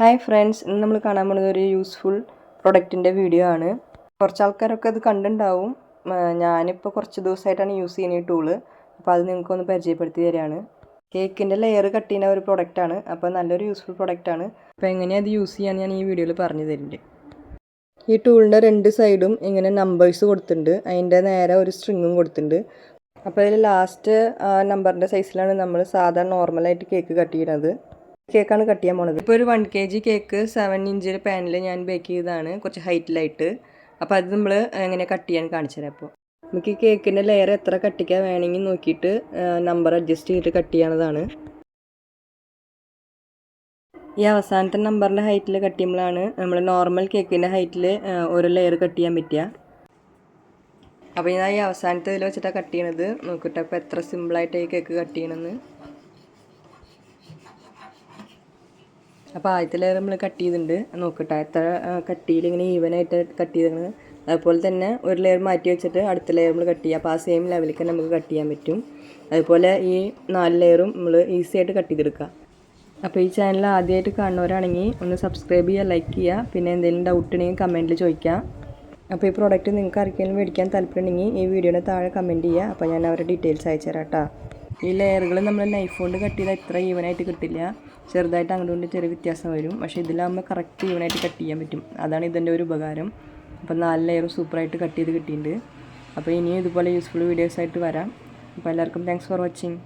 Hi friends ഇന്ന് നമ്മൾ കാണാൻ പോകുന്നത് ഒരു യൂസ്ഫുൾ പ്രൊഡക്റ്റിന്റെ വീഡിയോ ആണ്. കുറച്ച് ആൾക്കാരൊക്കെ അത് കണ്ടിട്ടുണ്ടാവും ഞാനിപ്പോൾ കുറച്ച് ദിവസമായിട്ടാണ് യൂസ് ചെയ്യുന്ന ഈ ടൂൾ അപ്പോൾ അത് നിങ്ങൾക്കൊന്ന് പരിചയപ്പെടുത്തി തരികയാണ് കേക്കിന്റെ ലെയർ കട്ട് ചെയ്യുന്ന ഒരു പ്രൊഡക്റ്റാണ് അപ്പോൾ നല്ലൊരു യൂസ്ഫുൾ പ്രൊഡക്റ്റാണ് അപ്പോൾ എങ്ങനെയാണ് അത് യൂസ് ചെയ്യാൻ ഞാൻ ഈ വീഡിയോയിൽ പറഞ്ഞു തരുന്നുണ്ട്. ഈ ടൂളിന്റെ രണ്ട് സൈഡും ഇങ്ങനെ നമ്പേഴ്സ് കൊടുത്തിട്ടുണ്ട്. അതിന്റെ നേരെ ഒരു സ്ട്രിങ്ങും കൊടുത്തിട്ടുണ്ട്. അപ്പോൾ ഇതിൽ ലാസ്റ്റ് നമ്പറിന്റെ സൈസിലാണ് നമ്മൾ സാധാരണ നോർമലായിട്ട് കേക്ക് കട്ട് ചെയ്യുന്നത്. കേക്കാണ് കട്ട് ചെയ്യാൻ പോണത്. ഇപ്പോൾ ഒരു one K G cake seven ഇഞ്ചിൽ പാനിൽ ഞാൻ ബേക്ക് ചെയ്തതാണ് കുറച്ച് ഹൈറ്റിലായിട്ട് അപ്പോൾ അത് നമ്മൾ എങ്ങനെ കട്ട് ചെയ്യാൻ കാണിച്ചു തരാം അപ്പോൾ നമുക്ക് ഈ കേക്കിന്റെ ലെയർ എത്ര കട്ടിക്കാൻ വേണമെങ്കിൽ നോക്കിയിട്ട് നമ്പർ അഡ്ജസ്റ്റ് ചെയ്തിട്ട് കട്ട് ചെയ്യാവുന്നതാണ്. ഈ അവസാനത്തെ നമ്പറിന്റെ ഹൈറ്റിൽ കട്ട് ചെയ്യുമ്പോഴാണ് നമ്മൾ നോർമൽ കേക്കിന്റെ ഹൈറ്റിൽ ഒരു ലെയർ കട്ട് ചെയ്യാൻ പറ്റുക. അപ്പോൾ ഞാൻ ഈ അവസാനത്തെ ഇതിൽ വെച്ചിട്ടാണ് കട്ട് ചെയ്യണത്. നോക്കിയിട്ട് അപ്പോൾ എത്ര സിമ്പിളായിട്ട് ഈ കേക്ക് കട്ട് ചെയ്യണമെന്ന് അപ്പോൾ ആദ്യത്തെ ലെയർ നമ്മൾ കട്ട് ചെയ്തിട്ടുണ്ട് നോക്കട്ടെ. എത്ര കട്ടിയിൽ ഇങ്ങനെ ഈവനായിട്ട് കട്ട് ചെയ്തിട്ടുണ്ട് അതുപോലെ തന്നെ ഒരു ലെയർ മാറ്റി വെച്ചിട്ട് അടുത്ത ലെയർ നമ്മൾ കട്ട് ചെയ്യുക അപ്പോൾ ആ സെയിം ലെവലിലേക്ക് തന്നെ നമുക്ക് കട്ട് ചെയ്യാൻ പറ്റും. അതുപോലെ ഈ നാല് ലെയറും നമ്മൾ ഈസി ആയിട്ട് കട്ട് ചെയ്തെടുക്കുക. അപ്പോൾ ഈ ചാനൽ ആദ്യമായിട്ട് കാണുന്നവരാണെങ്കിൽ ഒന്ന് സബ്സ്ക്രൈബ് ചെയ്യുക ലൈക്ക് ചെയ്യുക. പിന്നെ എന്തെങ്കിലും ഡൗട്ട് ഉണ്ടെങ്കിൽ കമന്റിൽ ചോദിക്കാം അപ്പോൾ ഈ പ്രോഡക്റ്റ് നിങ്ങൾക്ക് ആർക്കെങ്കിലും മേടിക്കാൻ താല്പര്യമുണ്ടെങ്കിൽ ഈ വീഡിയോയുടെ താഴെ കമന്റ് ചെയ്യുക. അപ്പോൾ ഞാൻ അവരുടെ ഡീറ്റെയിൽസ് അയച്ചു തരാം കേട്ടോ. ഈ ലെയറുകൾ നമ്മൾ നൈഫ് കൊണ്ട് കട്ട് ചെയ്താൽ ഇത്ര ഈവനായിട്ട് കിട്ടില്ല. ചെറുതായിട്ട് അങ്ങോട്ട് കൊണ്ട് ചെറിയ വ്യത്യാസം വരും. പക്ഷേ ഇതിലാകുമ്പോൾ കറക്റ്റ് ഈവനായിട്ട് കട്ട് ചെയ്യാൻ പറ്റും. അതാണ് ഇതിന്റെ ഒരു ഉപകാരം. അപ്പോൾ നാല് ലെയറും സൂപ്പറായിട്ട് കട്ട് ചെയ്ത് കിട്ടിയിട്ടുണ്ട്. അപ്പോൾ ഇനിയും ഇതുപോലെ യൂസ്ഫുൾ വീഡിയോസ് ആയിട്ട് വരാം. അപ്പോൾ എല്ലാവർക്കും താങ്ക്സ് ഫോർ വാച്ചിങ്